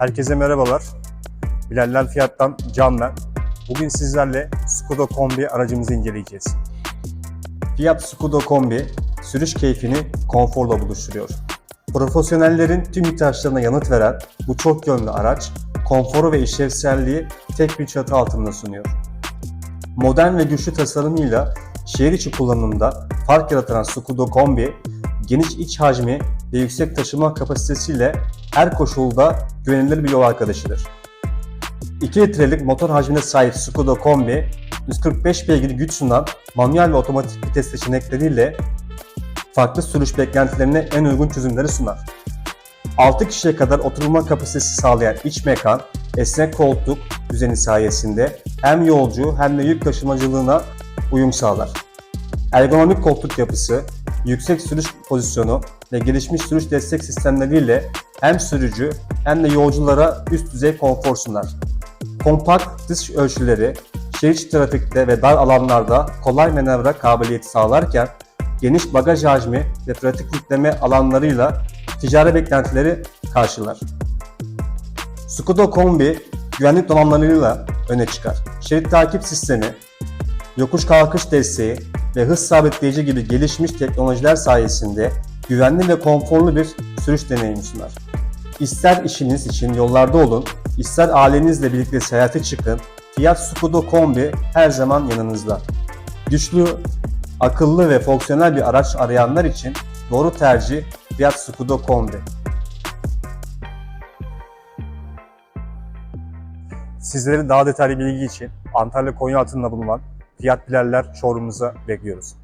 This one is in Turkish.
Herkese merhabalar. Bilaller Fiyat'tan Can ben. Bugün sizlerle Skoda Kombi aracımızı inceleyeceğiz. Fiat Skoda Kombi sürüş keyfini konforla buluşturuyor. Profesyonellerin tüm ihtiyaçlarına yanıt veren bu çok yönlü araç, konforu ve işlevselliği tek bir çatı altında sunuyor. Modern ve güçlü tasarımıyla şehir içi kullanımında fark yaratan Skoda Kombi, geniş iç hacmi ve yüksek taşıma kapasitesiyle her koşulda güvenilir bir yol arkadaşıdır. 2 litrelik motor hacmine sahip Skoda Kombi, 145 beygir güç sunan manuel ve otomatik vites seçenekleriyle farklı sürüş beklentilerine en uygun çözümleri sunar. 6 kişiye kadar oturma kapasitesi sağlayan iç mekan, esnek koltuk düzeni sayesinde hem yolcu hem de yük taşımacılığına uyum sağlar. Ergonomik koltuk yapısı, yüksek sürüş pozisyonu ve gelişmiş sürüş destek sistemleriyle hem sürücü hem de yolculara üst düzey konfor sunar. Kompakt dış ölçüleri, şehir trafikte ve dar alanlarda kolay manevra kabiliyeti sağlarken geniş bagaj hacmi ve pratik yükleme alanlarıyla ticari beklentileri karşılar. Skoda Kombi güvenlik donanımlarıyla öne çıkar. Şerit takip sistemi, yokuş kalkış desteği ve hız sabitleyici gibi gelişmiş teknolojiler sayesinde güvenli ve konforlu bir sürüş deneyimi sunar. İster işiniz için yollarda olun, ister ailenizle birlikte seyahate çıkın, Fiat Skoda Kombi her zaman yanınızda. Güçlü, akıllı ve fonksiyonel bir araç arayanlar için doğru tercih Fiat Skoda Kombi. Sizleri daha detaylı bilgi için Antalya Konya altında bulunan Fiyat Bilaller showroom'umuza bekliyoruz.